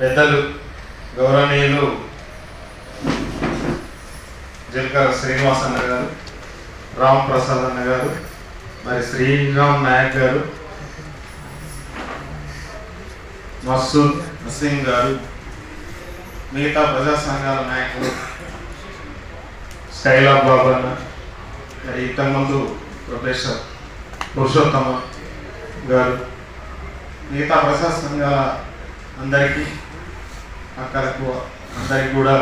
పెద్దలు గౌరవనీయులు జల్కర్ శ్రీనివాస్ అన్న గారు రామ్ ప్రసాద్ అన్న గారు మరి శ్రీరామ్ నాయక్ గారు మసూద్ నసీం గారు మిగతా ప్రజా సంఘాల నాయకులు స్టైలా బాబు అన్న మరి ఇంతకుముందు ప్రొఫెసర్ పురుషోత్తమ గారు మిగతా ప్రజా సంఘాల అందరికీ అక్కలకు అందరికీ కూడా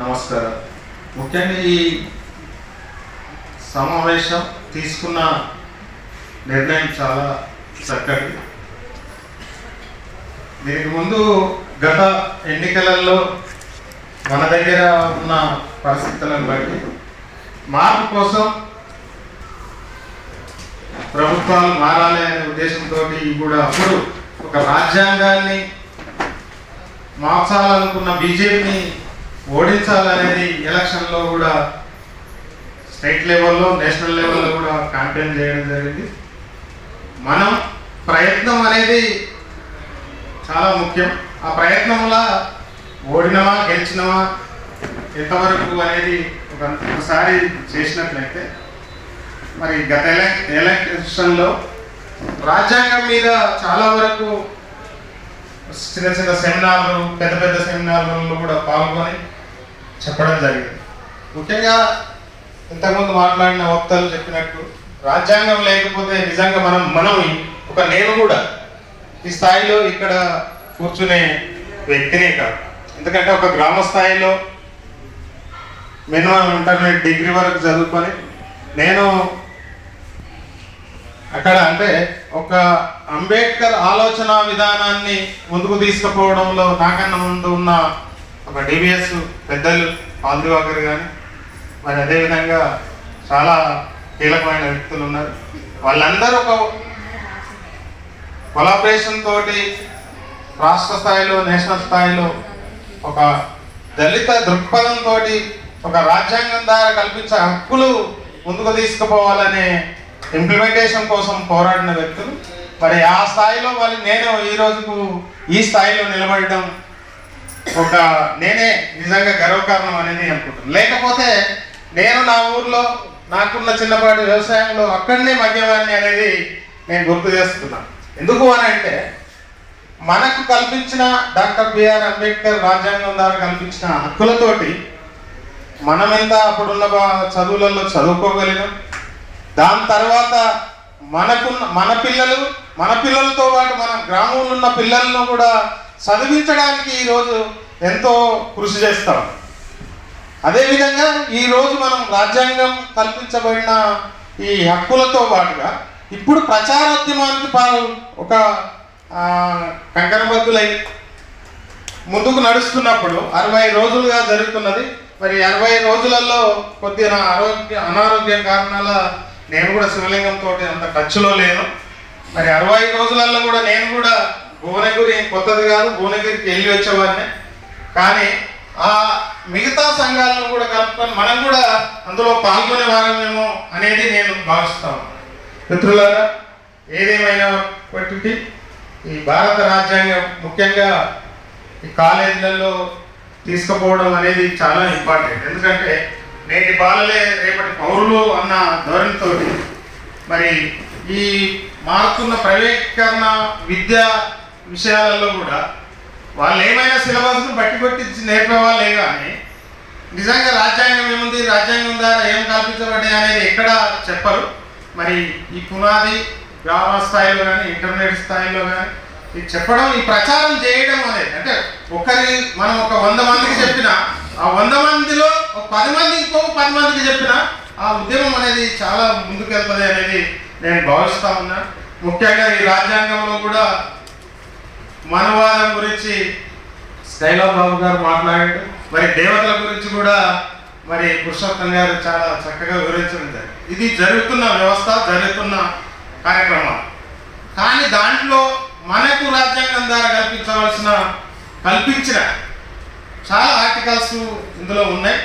నమస్కారం. ముఖ్యంగా ఈ సమావేశం తీసుకున్న నిర్ణయం చాలా చక్కటి. దీనికి ముందు గత ఎన్నికలలో మన దగ్గర ఉన్న పరిస్థితులను బట్టి మార్పు కోసం ప్రభుత్వాలు మారాలి అనే ఉద్దేశంతో కూడా అప్పుడు ఒక రాజ్యాంగాన్ని మార్చాలనుకున్న బీజేపీని ఓడించాలనేది ఎలక్షన్లో కూడా స్టేట్ లెవెల్లో నేషనల్ లెవెల్లో కూడా క్యాంపెయిన్ చేయడం జరిగింది. మనం ప్రయత్నం అనేది చాలా ముఖ్యం. ఆ ప్రయత్నంలో ఓడినవా గెలిచినవా ఎంతవరకు అనేది ఒక ఒకసారి చేసినట్లయితే మరి గత ఎలక్ ఎలక్షన్లో రాజ్యాంగం మీద చాలా వరకు చిన్న చిన్న సెమినార్లు పెద్ద పెద్ద సెమినార్లలో కూడా పాల్గొని చెప్పడం జరిగింది. ముఖ్యంగా ఇంతకుముందు మాట్లాడిన వక్తలు చెప్పినట్టు రాజ్యాంగం లేకపోతే నిజంగా మనం మనం ఒక నేను కూడా ఈ స్థాయిలో ఇక్కడ కూర్చునే వ్యక్తినే కాదు. ఎందుకంటే ఒక గ్రామ స్థాయిలో మినిమం ఇంటర్మీడియట్ డిగ్రీ వరకు చదువుకొని నేను అక్కడ అంటే ఒక అంబేద్కర్ ఆలోచన విధానాన్ని ముందుకు తీసుకుపోవడంలో నాకన్నా ముందు ఉన్న ఒక డిబిఎస్ పెద్దలు పాల్దివాకర్ కానీ మరి అదేవిధంగా చాలా కీలకమైన వ్యక్తులు ఉన్నారు. వాళ్ళందరూ ఒక కొలాబరేషన్ తోటి రాష్ట్ర స్థాయిలో నేషనల్ స్థాయిలో ఒక దళిత దృక్పథంతో ఒక రాజ్యాంగం ద్వారా కల్పించే హక్కులు ముందుకు తీసుకుపోవాలనే ఇంప్లిమెంటేషన్ కోసం పోరాడిన వ్యక్తులు. మరి ఆ స్థాయిలో వాళ్ళు నేను ఈ రోజుకు ఈ స్థాయిలో నిలబడడం ఒక నేనే నిజంగా గర్వకారణం అనేది అనుకుంటున్నాను. లేకపోతే నేను నా ఊర్లో నాకున్న చిన్నపాటి వ్యవసాయంలో అక్కడనే మద్యవాన్ని అనేది నేను గుర్తు చేస్తున్నాను. ఎందుకు అని అంటే మనకు కల్పించిన డాక్టర్ బిఆర్ అంబేద్కర్ రాజ్యాంగం ద్వారా కల్పించిన హక్కులతోటి మనం ఎంత అప్పుడున్న చదువులలో చదువుకోగలిగాం దాని తర్వాత మనకున్న మన పిల్లలు మన పిల్లలతో పాటు మన గ్రామంలో ఉన్న పిల్లలను కూడా చదివించడానికి ఈరోజు ఎంతో కృషి చేస్తాం. అదేవిధంగా ఈరోజు మనం రాజ్యాంగం కల్పించబడిన ఈ హక్కులతో పాటుగా ఇప్పుడు ప్రచారోద్యమానికి పాలు ఒక కంకణబద్దులై ముందుకు నడుస్తున్నప్పుడు అరవై రోజులుగా జరుగుతున్నది. మరి అరవై రోజులలో కొద్దిగా ఆరోగ్య అనారోగ్య కారణాల నేను కూడా శివలింగంతో అంత టచ్లో లేను. మరి అరవై రోజులలో కూడా నేను కూడా భువనగిరి కొత్తది కాదు భువనగిరికి వెళ్ళి వచ్చేవాడిని. కానీ ఆ మిగతా సంఘాలను కూడా కలుపుకొని మనం కూడా అందులో పాల్గొనే వారమేమో అనేది నేను భావిస్తాను మిత్రులారా ఏదేమైనప్పటికీ ఈ భారత రాజ్యాంగం ముఖ్యంగా ఈ కాలేజీలలో తీసుకుపోవడం అనేది చాలా ఇంపార్టెంట్. ఎందుకంటే నేటి బాలలే రేపటి పౌరులు అన్న ధోరణితో మరి ఈ మారుతున్న ప్రైవేటీకరణ విద్యా విషయాలలో కూడా వాళ్ళు ఏమైనా సిలబస్ను బట్టి పట్టి నేర్పేవాళ్ళే కానీ నిజంగా రాజ్యాంగం ఏముంది రాజ్యాంగం ద్వారా ఏం కల్పించబడ్డాయి అనేది ఎక్కడ చెప్పరు. మరి ఈ పునాది గ్రామ స్థాయిలో కానీ ఇంటర్నెట్ స్థాయిలో కానీ ఇది చెప్పడం ఈ ప్రచారం చేయడం అనేది అంటే ఒకరి మనం ఒక వంద మందికి చెప్పిన ఆ వంద మందిలో పది మంది ఇంకో పది మందికి చెప్పిన ఆ ఉద్యమం అనేది చాలా ముందుకెళ్తుంది అనేది నేను భావిస్తా ఉన్నా. ముఖ్యంగా ఈ రాజ్యాంగంలో కూడా మనవాదం గురించి స్టైలా బాబు గారు మాట్లాడాడు. మరి దేవతల గురించి కూడా మరి పురుషోత్తం గారు చాలా చక్కగా వివరించడం ఇది జరుగుతున్న వ్యవస్థ జరుగుతున్న కార్యక్రమాలు కానీ దాంట్లో మనకు రాజ్యాంగం ద్వారా కల్పించవలసిన కల్పించిన చాలా ఆర్టికల్స్ ఇందులో ఉన్నాయి.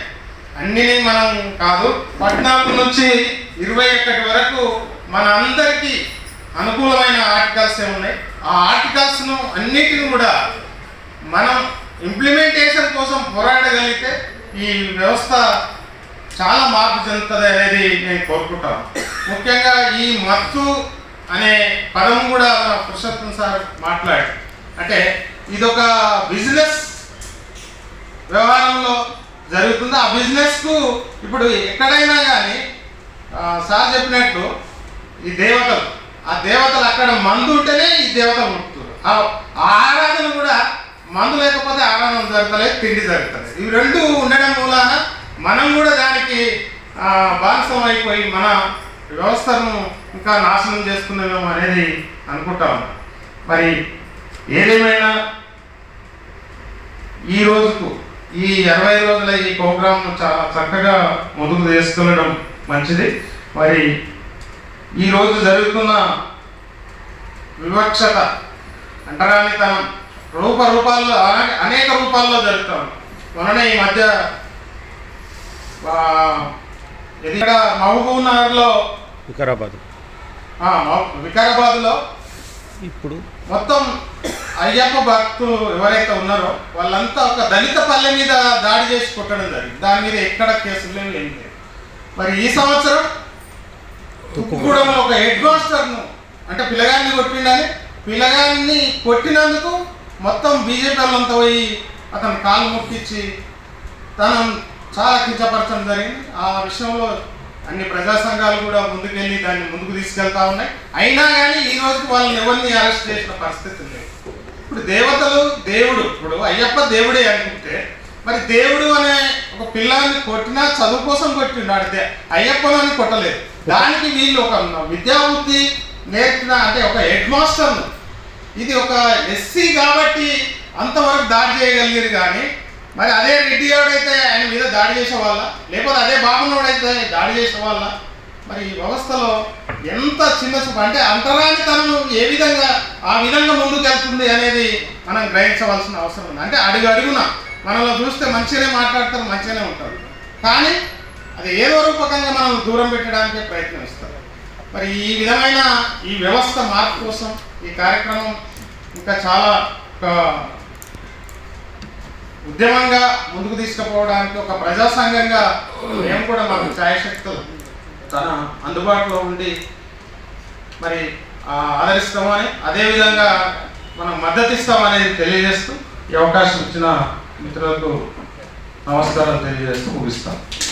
అన్ని మనం కాదు పద్నాలుగు నుంచి ఇరవై ఒకటి వరకు మన అందరికీ అనుకూలమైన ఆర్టికల్స్ ఉన్నాయి ఆ ఆర్టికల్స్ను అన్నిటిని కూడా మనం ఇంప్లిమెంటేషన్ కోసం పోరాడగలిగితే ఈ వ్యవస్థ చాలా మార్పు చెందుతుంది అనేది నేను కోరుకుంటాను. ముఖ్యంగా ఈ మత్తు అనే పదం కూడా మన పురుషోత్తం సార్ మాట్లాడు అంటే ఇదొక బిజినెస్ వ్యవహారంలో జరుగుతుంది? ఆ బిజినెస్కు ఇప్పుడు ఎక్కడైనా కానీ సార్ చెప్పినట్టు ఈ దేవతలు ఆ దేవతలు అక్కడ మందు ఉంటేనే ఈ దేవతలు పుట్టుతారు ఆ ఆ ఆరాధన కూడా మందు లేకపోతే ఆరాధన జరుగుతలేదు తిండి జరుగుతలేదు ఇవి రెండు ఉండడం మూలాన మనం కూడా దానికి బానిసం అయిపోయి మన వ్యవస్థను ఇంకా నాశనం చేసుకున్నామేమో అనేది అనుకుంటాం మరి ఏదేమైనా ఈ రోజుకు ఈ అరవై రోజుల ఈ ప్రోగ్రామ్ చాలా చక్కగా ముందుకు తీసుకెళ్ళడం మంచిది. మరి ఈ రోజు జరుగుతున్న వివక్షత అంటరానితనం రూప రూపాల్లో అనే- అనేక రూపాల్లో జరుగుతాం మొన్ననే ఈ మధ్య ఇక్కడ మహబూబ్ నగర్లో వికారాబాద్. వికారాబాద్లో ఇప్పుడు మొత్తం అయ్యప్ప భక్తులు ఎవరైతే ఉన్నారో వాళ్ళంతా ఒక దళిత పల్లె మీద దాడి చేసి కొట్టడం జరిగింది. దాని మీద ఎక్కడ కేసులు లేవు ఏం మరి ఈ సంవత్సరం తుక్కుగూడెంలో ఒక హెడ్ మాస్టర్ను అంటే పిల్లగాన్ని కొట్టిండని పిల్లగాన్ని కొట్టినందుకు మొత్తం బీజేపీ వాళ్ళంతా పోయి అతను కాలు మొక్కించి తను చాలా కించపరచడం జరిగింది. ఆ విషయంలో అన్ని ప్రజా సంఘాలు కూడా ముందుకెళ్ళి దాన్ని ముందుకు తీసుకెళ్తా ఉన్నాయి. అయినా కానీ ఈ రోజుకి వాళ్ళని ఎవరిని అరెస్ట్ చేసిన పరిస్థితి లేదు. ఇప్పుడు దేవతలు దేవుడు ఇప్పుడు అయ్యప్ప దేవుడే అనుకుంటే మరి దేవుడు అనే ఒక పిల్లాన్ని కొట్టినా చదువు కోసం కొట్టిండు ఆడితే అయ్యప్పని కొట్టలేదు. దానికి వీళ్ళు ఒక విద్యాబుద్ధి నేర్పిన అంటే ఒక హెడ్ మాస్టర్. ఇది ఒక ఎస్సీ కాబట్టి అంతవరకు దాడి చేయగలిగారు కానీ మరి అదే రెడ్డి అయితే ఆయన మీద దాడి చేసే వాళ్ళ లేకపోతే అదే బాబునోడైతే దాడి చేసే వాళ్ళ మరి ఈ వ్యవస్థలో ఎంత చిన్న అంటే అంటే అంతరానితనం ఏ విధంగా ఆ విధంగా ముందుకు వెళ్తుంది అనేది మనం గ్రహించవలసిన అవసరం ఉంది. అంటే అడుగు అడుగున మనలో చూస్తే మంచిగానే మాట్లాడతారు మంచిగానే ఉంటారు. కానీ అది ఏదో రూపకంగా మనం దూరం పెట్టడానికి ప్రయత్నిస్తారు మరి ఈ విధమైన ఈ వ్యవస్థ మార్పు కోసం ఈ కార్యక్రమం ఇంకా చాలా ఉద్యమంగా ముందుకు తీసుకుపోవడానికి ఒక ప్రజాసంఘంగా మేము కూడా మాకు ఛాయశక్తులు తన అందుబాటులో ఉండి మరి ఆదరిస్తామని అదేవిధంగా మనం మద్దతు ఇస్తామనేది తెలియజేస్తూ ఈ అవకాశం ఇచ్చిన మిత్రులకు నమస్కారం తెలియజేస్తూ ముగిస్తాం.